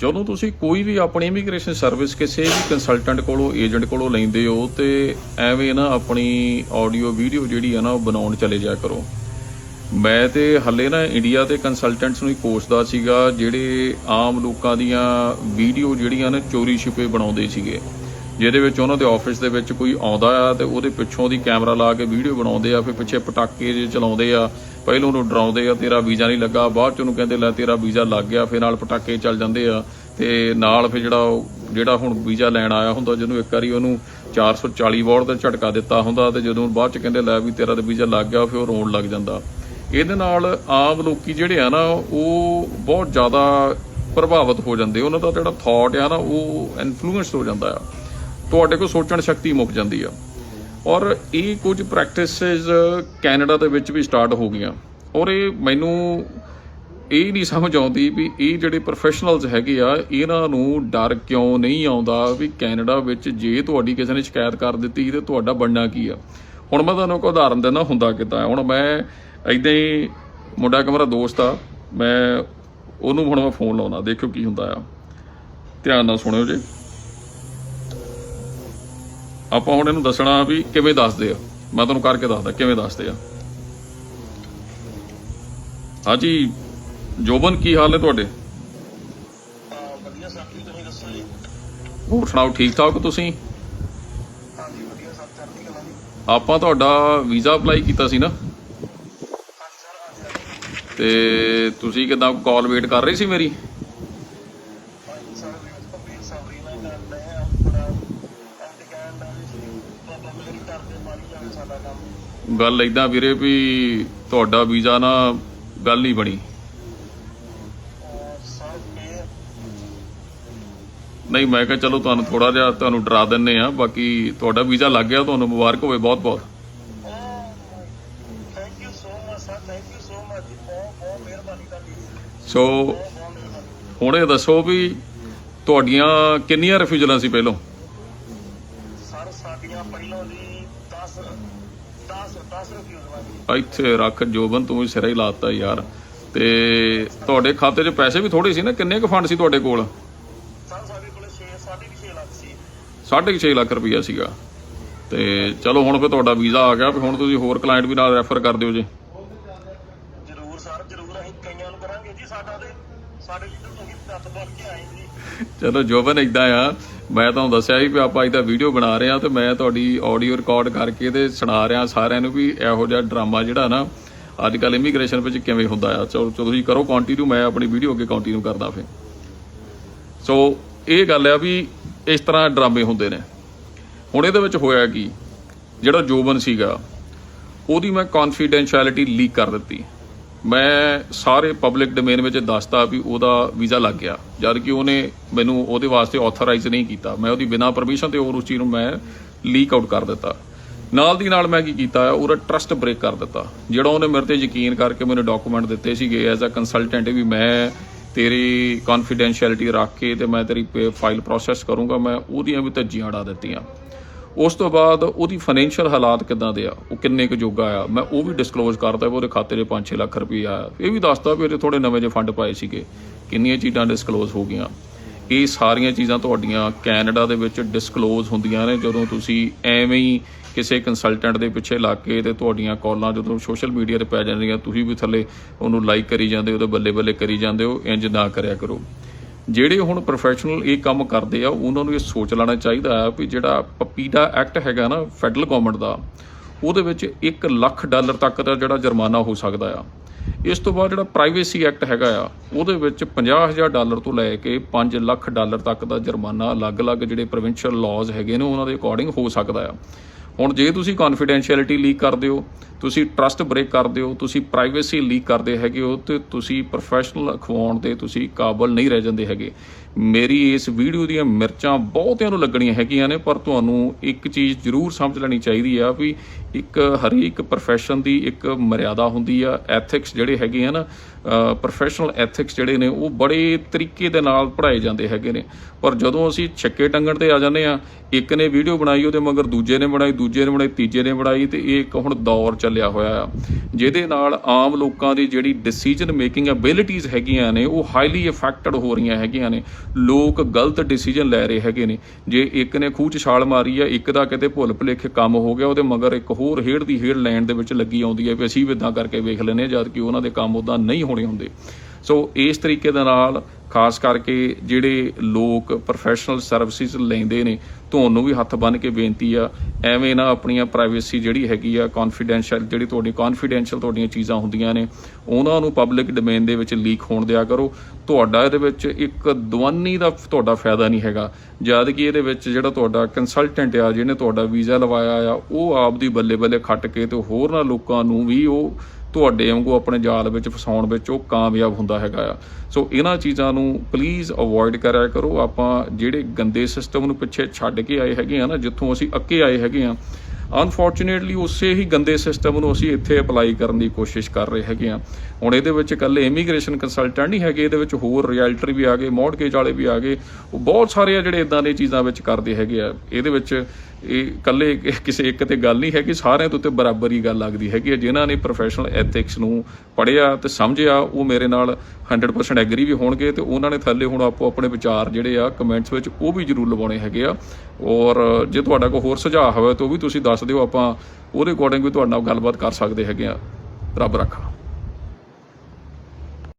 ਜਦੋਂ ਤੁਸੀਂ ਕੋਈ ਵੀ ਆਪਣੀ ਇਮੀਗ੍ਰੇਸ਼ਨ ਸਰਵਿਸ ਕਿਸੇ ਵੀ ਕੰਸਲਟੈਂਟ ਕੋਲੋਂ ਏਜੰਟ ਕੋਲੋਂ ਲੈਂਦੇ ਹੋ, ਤੇ ਐਵੇਂ ਨਾ ਆਪਣੀ ਆਡੀਓ ਵੀਡੀਓ ਜਿਹੜੀ ਆ ਨਾ ਉਹ ਬਣਾਉਣ ਚਲੇ ਜਾ ਕਰੋ। ਮੈਂ ਤੇ ਹੱਲੇ ਨਾ ਇੰਡੀਆ ਦੇ ਕੰਸਲਟੈਂਟਸ ਨੂੰ ਹੀ ਕੋਚਦਾ ਸੀਗਾ, ਜਿਹੜੇ ਆਮ ਲੋਕਾਂ ਦੀਆਂ ਵੀਡੀਓ ਜਿਹੜੀਆਂ ਨੇ ਚੋਰੀ ਛਿਪੇ ਬਣਾਉਂਦੇ ਸੀਗੇ। ਜਿਹਦੇ ਵਿੱਚ ਉਹਨਾਂ ਦੇ ਆਫਿਸ ਦੇ ਵਿੱਚ ਕੋਈ ਆਉਂਦਾ ਆ ਤੇ ਉਹਦੇ ਪਿੱਛੋਂ ਦੀ ਕੈਮਰਾ ਲਾ ਕੇ ਵੀਡੀਓ ਬਣਾਉਂਦੇ ਆ, ਫਿਰ ਪਿੱਛੇ ਪਟਾਕੇ ਜੇ ਚਲਾਉਂਦੇ ਆ ਪਹਿਲਾਂ ਉਹਨੂੰ ਡਰਾਉਂਦੇ ਆ, ਤੇਰਾ ਵੀਜ਼ਾ ਨਹੀਂ ਲੱਗਾ, ਬਾਅਦ ਚ ਉਹਨੂੰ ਕਹਿੰਦੇ, ਲੈ ਤੇਰਾ ਵੀਜ਼ਾ ਲੱਗ ਗਿਆ, ਫਿਰ ਨਾਲ ਪਟਾਕੇ ਚੱਲ ਜਾਂਦੇ ਆ, ਤੇ ਨਾਲ ਫਿਰ ਜਿਹੜਾ ਉਹ- ਜਿਹੜਾ ਹੁਣ ਵੀਜ਼ਾ ਲੈਣ ਆਇਆ ਹੁੰਦਾ, ਜਿਹਨੂੰ ਇੱਕ ਵਾਰੀ ਉਹਨੂੰ 440 ਵਾਰਡ ਦਾ ਝਟਕਾ ਦਿੱਤਾ ਹੁੰਦਾ, ਤੇ ਜਦੋਂ ਬਾਅਦ ਚ ਕਹਿੰਦੇ, ਲੈ ਵੀ ਤੇਰਾ ਤਾਂ ਵੀਜ਼ਾ ਲੱਗ ਗਿਆ, ਫਿਰ ਉਹ ਰੋਣ ਲੱਗ ਜਾਂਦਾ। ਇਹਦੇ ਨਾਲ ਆਮ ਲੋਕੀ ਜਿਹੜੇ ਆ ਨਾ, ਉਹ ਬਹੁਤ ਜ਼ਿਆਦਾ ਪ੍ਰਭਾਵਿਤ ਹੋ ਜਾਂਦੇ। ਉਹਨਾਂ ਦਾ ਜਿਹੜਾ ਥਾਟ ਆ ਨਾ, ਉਹ ਇਨਫਲੂਐਂਸਡ ਹੋ ਜਾਂਦਾ ਆ। ਤੁਹਾਡੇ ਕੋਲ ਸੋਚਣ ਸ਼ਕਤੀ ਮੁੱਕ ਜਾਂਦੀ ਆ। ਔਰ ਇਹ ਕੁਝ ਪ੍ਰੈਕਟਿਸਿਸ ਕੈਨੇਡਾ ਦੇ ਵਿੱਚ ਵੀ ਸਟਾਰਟ ਹੋ ਗਈਆਂ। ਔਰ ਇਹ ਮੈਨੂੰ ਇਹ ਨਹੀਂ ਸਮਝ ਆਉਂਦੀ ਵੀ ਇਹ ਜਿਹੜੇ ਪ੍ਰੋਫੈਸ਼ਨਲਸ ਹੈਗੇ ਆ, ਇਹਨਾਂ ਨੂੰ ਡਰ ਕਿਉਂ ਨਹੀਂ ਆਉਂਦਾ ਵੀ ਕੈਨੇਡਾ ਵਿੱਚ ਜੇ ਤੁਹਾਡੀ ਕਿਸੇ ਨੇ ਸ਼ਿਕਾਇਤ ਕਰ ਦਿੱਤੀ ਤੇ ਤੁਹਾਡਾ ਬਣਨਾ ਕੀ ਆ? ਹੁਣ ਮੈਂ ਤੁਹਾਨੂੰ ਇੱਕ ਉਦਾਹਰਨ ਦਿੰਦਾ ਹੁੰਦਾ ਕਿਦਾਂ ਹੁਣ ਮੈਂ ਐਦਾਂ ਹੀ ਮੁੰਡਾ ਇੱਕ ਮੇਰਾ ਦੋਸਤ ਆ, ਮੈਂ ਉਹਨੂੰ ਹੁਣ ਮੈਂ ਫੋਨ ਲਾਉਣਾ ਦੇਖਿਓ ਕੀ ਹੁੰਦਾ ਆ। ਧਿਆਨ ਨਾਲ ਸੁਣਿਓ ਜੀ। ਆਪਾਂ ਹੁਣ ਇਹਨੂੰ ਦੱਸਣਾ ਵੀ ਕਿਵੇਂ ਦੱਸਦੇ ਆ। ਮੈਂ ਤੁਹਾਨੂੰ ਕਰਕੇ ਦੱਸਦਾ ਕਿਵੇਂ ਦੱਸਦੇ ਆ। ਹਾਂਜੀ, ਜੋਬਨ ਕੀ ਹਾਲ ਨੇ ਤੁਹਾਡੇ? ਵਧੀਆ ਸਭ ਠੀਕ ਤੁਸੀਂ ਦੱਸੋ ਜੀ ਹੋਰ ਸੁਣਾਓ ਠੀਕ ਠਾਕ ਤੁਸੀਂ? ਹਾਂਜੀ ਵਧੀਆ ਸਭ ਚੜ੍ਹਦੀ ਕਲਾ ਜੀ ਆਪਾਂ ਤੁਹਾਡਾ ਵੀਜ਼ਾ ਅਪਲਾਈ ਕੀਤਾ ਸੀ ਨਾ। ਹਾਂਜੀ ਸਰ ਤੇ ਤੁਸੀਂ ਕਿਦਾਂ ਕਾਲ ਵੇਟ ਕਰ ਰਹੇ ਸੀ ਮੇਰੀ ਹਾਂਜੀ ਸਰ ਵੇਟ ਕੰਪਲੀਟ ਸੌਰੀ ਨਾਲ ਕਰਦੇ ਆ ਬੜਾ ਐਂਟੀ ਕਹਿਣ ਦਾ ਵੀ ਬਾਬਾ ਮੇਰੀ ਕਰਦੇ ਮਾਰੀ ਜਾਵੇ ਸਾਡਾ ਕੰਮ ਗੱਲ ਇਦਾਂ ਵੀਰੇ ਵੀ ਤੁਹਾਡਾ ਵੀਜ਼ਾ ਨਾ ਗੱਲ ਨਹੀਂ ਬਣੀ। ਨਹੀਂ, ਮੈਂ ਕਿਹਾ ਚਲੋ ਤੁਹਾਨੂੰ ਥੋੜਾ ਜਿਹਾ ਤੁਹਾਨੂੰ ਡਰਾ ਦਿੰਨੇ ਆ, ਬਾਕੀ ਤੁਹਾਡਾ ਵੀਜ਼ਾ ਲੱਗ ਗਿਆ, ਤੁਹਾਨੂੰ ਮੁਬਾਰਕ ਹੋਵੇ ਬਹੁਤ ਬਹੁਤ। ਸੋ ਹੁਣ ਇਹ ਦੱਸੋ ਵੀ ਤੁਹਾਡੀਆਂ ਕਿੰਨੀਆਂ ਰਿਫਿਊਜਲਾਂ ਸੀ ਪਹਿਲਾਂ? ਸਰ, ਸਾਡੀਆਂ ਪਹਿਲੋਂ ਦੀ 10 10 10 ਰਿਵਿਊਜ਼ ਵਾਲੀ ਇੱਥੇ ਰੱਖ ਜੋਬਨ ਤੂੰ ਸਿਰਾ ਹੀ ਲਾਤਾ ਯਾਰ। ਤੇ ਤੁਹਾਡੇ ਖਾਤੇ 'ਚ ਪੈਸੇ ਵੀ ਥੋੜੇ ਸੀ ਨਾ? ਕਿੰਨੇ ਕੁ ਫੰਡ ਸੀ ਤੁਹਾਡੇ ਕੋਲ? ਸਾਡੇ ਕੋਲ 6 6.5 ਲੱਖ ਸੀ 6.5 ਲੱਖ ਰੁਪਈਆ ਸੀਗਾ। ਤੇ ਚਲੋ ਹੁਣ ਫਿਰ ਤੁਹਾਡਾ ਵੀਜ਼ਾ ਆ ਗਿਆ ਵੀ ਹੁਣ ਤੁਸੀਂ ਹੋਰ ਕਲਾਇੰਟ ਵੀ ਨਾਲ ਰੈਫਰ ਕਰ ਦਿਓ ਜੀ। ਜਰੂਰ ਸਰ ਜਰੂਰ ਅਸੀਂ ਕਈਆਂ ਨੂੰ ਕਰਾਂਗੇ ਜੀ ਸਾਡਾ ਤੇ। ਸਾਡੇ ਤਾਂ ਤੁਸੀਂ ਦੱਤ ਬਣ ਕੇ ਆਏ ਜੀ। ਚਲੋ ਜੋਬਨ ਇਦਾਂ ਆ। ਮੈਂ ਤੁਹਾਨੂੰ ਦੱਸਿਆ ਸੀ ਵੀ ਆਪਾਂ ਇਹਦਾ ਵੀਡੀਓ ਬਣਾ ਰਹੇ ਆ ਤੇ ਮੈਂ ਤੁਹਾਡੀ ਆਡੀਓ ਰਿਕਾਰਡ ਕਰਕੇ ਤੇ ਸੁਣਾ ਰਿਹਾ ਸਾਰਿਆਂ ਨੂੰ ਵੀ ਇਹੋ ਜਿਹਾ ਡਰਾਮਾ ਜਿਹੜਾ ਨਾ ਅੱਜ ਕੱਲ ਇਮੀਗ੍ਰੇਸ਼ਨ ਵਿੱਚ ਕਿਵੇਂ ਹੁੰਦਾ ਆ। ਚਲੋ ਤੁਸੀਂ ਕਰੋ ਕੰਟੀਨਿਊ ਮੈਂ ਆਪਣੀ ਵੀਡੀਓ ਅੱਗੇ ਕੰਟੀਨਿਊ ਕਰਦਾ ਫਿਰ। ਸੋ ਇਹ ਗੱਲ ਆ ਵੀ ਇਸ ਤਰ੍ਹਾਂ ਡਰਾਮੇ ਹੁੰਦੇ ਨੇ। ਹੁਣ ਇਹਦੇ ਵਿੱਚ ਹੋਇਆ ਕੀ? ਜਿਹੜਾ ਜੋਬਨ ਸੀਗਾ, ਉਹਦੀ ਮੈਂ ਕੌਨਫੀਡੈਂਸ਼ੀਅਲਿਟੀ ਲੀਕ ਕਰ ਦਿੱਤੀ। ਮੈਂ ਸਾਰੇ ਪਬਲਿਕ ਡੋਮੇਨ ਵਿੱਚ ਦੱਸਤਾ ਵੀ ਉਹਦਾ ਵੀਜ਼ਾ ਲੱਗ ਗਿਆ। ਜਦ ਕਿ ਉਹਨੇ ਮੈਨੂੰ ਉਹਦੇ ਵਾਸਤੇ ਆਥੋਰਾਈਜ਼ ਨਹੀਂ ਕੀਤਾ। ਮੈਂ ਉਹਦੀ ਬਿਨਾਂ ਪਰਮਿਸ਼ਨ ਤੇ ਹੋਰ ਉਸ ਚੀਜ਼ ਨੂੰ ਮੈਂ ਲੀਕ ਆਊਟ ਕਰ ਦਿੱਤਾ। ਨਾਲ ਦੀ ਨਾਲ ਮੈਂ ਕੀ ਕੀਤਾ, ਉਹਦਾ ਟਰਸਟ ਬ੍ਰੇਕ ਕਰ ਦਿੱਤਾ। ਜਿਹੜਾ ਉਹਨੇ ਮੇਰੇ ਤੇ ਯਕੀਨ ਕਰਕੇ ਮੈਨੂੰ ਡਾਕੂਮੈਂਟ ਦਿੱਤੇ ਸੀਗੇ ਐਜ਼ ਅ ਕੰਸਲਟੈਂਟ ਵੀ ਮੈਂ ਤੇਰੀ ਕੌਨਫੀਡੈਂਸ਼ੀਅਲਿਟੀ ਰੱਖ ਕੇ ਤੇ ਮੈਂ ਤੇਰੀ ਫਾਈਲ ਪ੍ਰੋਸੈਸ ਕਰੂੰਗਾ, ਮੈਂ ਉਹਦੀਆਂ ਵੀ ਧੱਜੀਆਂ ਉਡਾ ਦਿੱਤੀਆਂ। ਉਸ ਤੋਂ ਬਾਅਦ ਉਹਦੀ ਫਾਈਨੈਂਸ਼ੀਅਲ ਹਾਲਾਤ ਕਿਦਾਂ ਦੇ ਆ? ਉਹ ਕਿੰਨੇ ਕੁ ਜੋਗਾ ਆ? ਮੈਂ ਉਹ ਵੀ ਡਿਸਕਲੋਜ਼ ਕਰਦਾ ਵੀ ਉਹਦੇ ਖਾਤੇ 'ਚ 5-6 ਲੱਖ ਰੁਪਏ ਆ। ਇਹ ਵੀ ਦੱਸਦਾ ਵੀ ਉਹਦੇ ਥੋੜੇ ਨਵੇਂ ਜਿਹੇ ਫੰਡ ਪਾਏ ਸੀਗੇ। ਕਿੰਨੀਆਂ ਚੀਜ਼ਾਂ ਡਿਸਕਲੋਜ਼ ਹੋ ਗਈਆਂ? ਇਹ ਸਾਰੀਆਂ ਚੀਜ਼ਾਂ ਤੁਹਾਡੀਆਂ ਕੈਨੇਡਾ ਦੇ ਵਿੱਚ ਡਿਸਕਲੋਜ਼ ਹੁੰਦੀਆਂ ਨੇ। ਜਦੋਂ ਤੁਸੀਂ ਐਵੇਂ ਹੀ ਕਿਸੇ ਕੰਸਲਟੈਂਟ ਦੇ ਪਿੱਛੇ ਲੱਗ ਕੇ ਤੇ ਤੁਹਾਡੀਆਂ ਕਾਲਾਂ ਜਦੋਂ ਸੋਸ਼ਲ ਮੀਡੀਆ ਤੇ ਪੈ ਜਾਂਦੀਆਂ, ਤੁਸੀਂ ਵੀ ਥੱਲੇ ਉਹਨੂੰ ਲਾਈਕ ਕਰੀ ਜਾਂਦੇ ਹੋ ਤੇ ਬੱਲੇ ਬੱਲੇ ਕਰੀ ਜਾਂਦੇ ਹੋ। ਇੰਜ ਨਾ ਕਰਿਆ ਕਰੋ। ਜਿਹੜੇ ਹੁਣ ਪ੍ਰੋਫੈਸ਼ਨਲ ਇਹ ਕੰਮ ਕਰਦੇ ਆ, ਉਹਨਾਂ ਨੂੰ ਇਹ ਸੋਚ ਲੈਣਾ ਚਾਹੀਦਾ ਆ ਵੀ ਜਿਹੜਾ ਪਪੀਡਾ ਐਕਟ ਹੈਗਾ ਨਾ ਫੈਡਰਲ ਗਵਰਨਮੈਂਟ ਦਾ, ਉਹਦੇ ਵਿੱਚ 1 ਲੱਖ ਡਾਲਰ ਤੱਕ ਦਾ ਜਿਹੜਾ ਜੁਰਮਾਨਾ ਹੋ ਸਕਦਾ ਆ। ਇਸ ਤੋਂ ਬਾਅਦ ਜਿਹੜਾ ਪ੍ਰਾਈਵੇਸੀ ਐਕਟ ਹੈਗਾ ਆ, ਉਹਦੇ ਵਿੱਚ 50000 ਡਾਲਰ ਤੋਂ ਲੈ ਕੇ 5 ਲੱਖ ਡਾਲਰ ਤੱਕ ਦਾ ਜੁਰਮਾਨਾ ਅਲੱਗ-ਅਲੱਗ ਜਿਹੜੇ ਪ੍ਰੋਵਿੰਸ਼ੀਅਲ ਲਾਜ਼ ਹੈਗੇ ਨੇ, ਉਹਨਾਂ ਦੇ ਅਕੋਰਡਿੰਗ ਹੋ ਸਕਦਾ ਆ। ਹੁਣ ਜੇ ਤੁਸੀਂ ਕੌਨਫੀਡੈਂਸ਼ੀਅਲਿਟੀ ਲੀਕ ਕਰਦੇ ਹੋ, ਤੁਸੀਂ ਟਰਸਟ ਬ੍ਰੇਕ ਕਰਦੇ ਹੋ, ਤੁਸੀਂ ਪ੍ਰਾਈਵੇਸੀ ਲੀਕ ਕਰਦੇ ਹੈਗੇ ਹੋ, ਤੇ ਤੁਸੀਂ ਪ੍ਰੋਫੈਸ਼ਨਲ ਅਖਵਾਉਣ ਦੇ ਤੁਸੀਂ ਕਾਬਲ ਨਹੀਂ ਰਹਿ ਜਾਂਦੇ ਹੈਗੇ। ਮੇਰੀ ਇਸ ਵੀਡੀਓ ਦੀਆਂ ਮਿਰਚਾਂ ਬਹੁਤਿਆਂ ਨੂੰ ਲੱਗਣੀਆਂ ਹੈਗੀਆਂ ਨੇ, ਪਰ ਤੁਹਾਨੂੰ ਇੱਕ ਚੀਜ਼ ਜ਼ਰੂਰ ਸਮਝ ਲੈਣੀ ਚਾਹੀਦੀ ਆ ਵੀ ਇੱਕ ਹਰੇਕ ਪ੍ਰੋਫੈਸ਼ਨ ਦੀ ਇੱਕ ਮਰਿਆਦਾ ਹੁੰਦੀ ਆ। ਐਥਿਕਸ ਜਿਹੜੇ ਹੈਗੇ ਆ ਨਾ ਪ੍ਰੋਫੈਸ਼ਨਲ ਐਥਿਕਸ ਜਿਹੜੇ ਨੇ, ਉਹ ਬੜੇ ਤਰੀਕੇ ਦੇ ਨਾਲ ਪੜ੍ਹਾਏ ਜਾਂਦੇ ਹੈਗੇ ਨੇ। ਪਰ ਜਦੋਂ ਅਸੀਂ ਛੱਕੇ ਟੰਗਣ ਤੇ ਆ ਜਾਂਦੇ ਆ, ਇੱਕ ਨੇ ਵੀਡੀਓ ਬਣਾਈ, ਉਹਦੇ ਮਗਰ ਦੂਜੇ ਨੇ ਬਣਾਈ, ਦੂਜੇ ਨੇ ਬਣਾਈ, ਤੀਜੇ ਨੇ ਬਣਾਈ, ਤੇ ਇਹ ਇੱਕ ਹੁਣ ਦੌਰ ਚੱਲਿਆ ਹੋਇਆ ਆ। ਜਿਹਦੇ ਨਾਲ ਆਮ ਲੋਕਾਂ ਦੀ ਜਿਹੜੀ ਡਿਸੀਜਨ ਮੇਕਿੰਗ ਐਬਿਲਿਟੀਜ਼ ਹੈਗੀਆਂ ਨੇ, ਉਹ ਹਾਈਲੀ ਇਫੈਕਟਡ ਹੋ ਰਹੀਆਂ ਹੈਗੀਆਂ ਨੇ। ਲੋਕ ਗਲਤ ਡਿਸੀਜਨ ਲੈ ਰਹੇ ਹੈਗੇ ਨੇ। ਜੇ ਇੱਕ ਨੇ ਖੂਹ 'ਚ ਛਾਲ ਮਾਰੀ ਆ ਇੱਕ ਦਾ ਕਿਤੇ ਭੁੱਲ ਭੁਲੇਖੇ ਕੰਮ ਹੋ ਗਿਆ ਉਹਦੇ ਮਗਰ ਇੱਕ ਹੋਰ ਹੇੜ ਦੀ ਹੇੜ ਲੈਣ ਦੇ ਵਿੱਚ ਲੱਗੀ ਆਉਂਦੀ ਹੈ ਵੀ ਅਸੀਂ ਵੀ ਇਦਾਂ ਕਰਕੇ ਵੇਖ ਲੈਨੇ ਹਾਂ, ਜਦ ਕਿ ਉਹਨਾਂ ਦੇ ਕੰਮ ਉਦਾਂ ਨਹੀਂ ਹੋਣੇ ਹੁੰਦੇ। ਸੋ ਇਸ ਤਰੀਕੇ ਦੇ ਨਾਲ ਖਾਸ ਕਰਕੇ ਜਿਹੜੇ ਲੋਕ ਪ੍ਰੋਫੈਸ਼ਨਲ ਸਰਵਿਸਿਜ਼ ਲੈਂਦੇ ਨੇ, ਤੁਹਾਨੂੰ ਵੀ ਹੱਥ ਬੰਨ ਕੇ ਬੇਨਤੀ ਆ, ਐਵੇਂ ਨਾ ਆਪਣੀਆਂ ਪ੍ਰਾਈਵੇਸੀ ਜਿਹੜੀ ਹੈਗੀ ਆ ਕੌਨਫੀਡੈਂਸ਼ੀਅਲ ਜਿਹੜੀ ਤੁਹਾਡੀ ਕੌਨਫੀਡੈਂਸ਼ੀਅਲ ਤੁਹਾਡੀਆਂ ਚੀਜ਼ਾਂ ਹੁੰਦੀਆਂ ਨੇ, ਉਹਨਾਂ ਨੂੰ ਪਬਲਿਕ ਡੋਮੇਨ ਦੇ ਵਿੱਚ ਲੀਕ ਹੋਣ ਦਿਆ ਕਰੋ। ਤੁਹਾਡਾ ਇਹਦੇ ਵਿੱਚ ਇੱਕ ਦਵਾਨੀ ਦਾ ਤੁਹਾਡਾ ਫਾਇਦਾ ਨਹੀਂ ਹੈਗਾ। ਜਦ ਕਿ ਇਹਦੇ ਵਿੱਚ ਜਿਹੜਾ ਤੁਹਾਡਾ ਕੰਸਲਟੈਂਟ ਆ, ਜਿਹਨੇ ਤੁਹਾਡਾ ਵੀਜ਼ਾ ਲਵਾਇਆ ਆ, ਉਹ ਆਪ ਦੀ ਬੱਲੇ ਬੱਲੇ ਖੱਟ ਕੇ ਤੇ ਹੋਰਨਾਂ ਲੋਕਾਂ ਨੂੰ ਵੀ ਉਹ ਤੁਹਾਡੇ ਵਾਂਗੂ ਆਪਣੇ ਜਾਲ ਵਿੱਚ ਫਸਾਉਣ ਵਿੱਚ ਉਹ ਕਾਮਯਾਬ ਹੁੰਦਾ ਹੈਗਾ ਆ। ਸੋ ਇਹਨਾਂ ਚੀਜ਼ਾਂ ਨੂੰ ਪਲੀਜ਼ ਅਵੋਇਡ ਕਰਿਆ ਕਰੋ। ਆਪਾਂ ਜਿਹੜੇ ਗੰਦੇ ਸਿਸਟਮ ਨੂੰ ਪਿੱਛੇ ਛੱਡ ਕੇ ਆਏ ਹੈਗੇ ਆ ਨਾ, ਜਿੱਥੋਂ ਅਸੀਂ ਅੱਕੇ ਆਏ ਹੈਗੇ ਆ ਅਨਫੋਰਚੂਨੇਟਲੀ ਉਸੇ ਹੀ ਗੰਦੇ ਸਿਸਟਮ ਨੂੰ ਅਸੀਂ ਇੱਥੇ ਅਪਲਾਈ ਕਰਨ ਦੀ ਕੋਸ਼ਿਸ਼ ਕਰ ਰਹੇ ਹੈਗੇ ਆ। ਹੁਣ ਇਹਦੇ ਵਿੱਚ ਇਕੱਲੇ ਇਮੀਗ੍ਰੇਸ਼ਨ ਕੰਸਲਟੈਂਟ ਨਹੀਂ ਹੈਗੇ, ਇਹਦੇ ਵਿੱਚ ਹੋਰ ਰਿਐਲਟਰ ਵੀ ਆ ਗਏ ਮੌਡਗੇਜ ਵਾਲੇ ਵੀ ਆ ਗਏ। ਉਹ ਬਹੁਤ ਸਾਰੇ ਆ ਜਿਹੜੇ ਇਦਾਂ ਦੇ ਚੀਜ਼ਾਂ ਵਿੱਚ ਕਰਦੇ ਹੈਗੇ ਆ। ਇਹਦੇ ਵਿੱਚ ਇਹ ਇਕੱਲੇ ਕਿਸੇ ਇੱਕ ਤੇ ਗੱਲ ਨਹੀਂ ਹੈਗੀ, ਸਾਰਿਆਂ ਦੇ ਉੱਤੇ ਬਰਾਬਰ ਹੀ ਗੱਲ ਲੱਗਦੀ ਹੈਗੀ ਹੈ। ਜਿਨ੍ਹਾਂ ਨੇ ਪ੍ਰੋਫੈਸ਼ਨਲ ਐਥਿਕਸ ਨੂੰ ਪੜ੍ਹਿਆ ਤੇ ਸਮਝਿਆ, ਉਹ ਮੇਰੇ ਨਾਲ 100% ਐਗਰੀ ਵੀ ਹੋਣਗੇ ਤੇ ਉਹਨਾਂ ਨੇ ਥੱਲੇ ਹੁਣ ਆਪੋ ਆਪਣੇ ਵਿਚਾਰ ਜਿਹੜੇ ਆ ਕਮੈਂਟਸ ਵਿੱਚ ਉਹ ਵੀ ਜ਼ਰੂਰ ਲਵਾਉਣੇ ਹੈਗੇ ਆ। ਔਰ ਜੇ ਤੁਹਾਡਾ ਕੋਈ ਹੋਰ ਸੁਝਾਅ ਹੋਵੇ ਤਾਂ ਉਹ ਵੀ ਤੁਸੀਂ ਦੱਸ ਦਿਓ, ਆਪਾਂ ਉਹਦੇ ਅਕੋਰਡਿੰਗ ਵੀ ਤੁਹਾਡੇ ਨਾਲ ਗੱਲਬਾਤ ਕਰ ਸਕਦੇ ਹੈਗੇ ਆ। ਰੱਬ ਰੱਖਾ।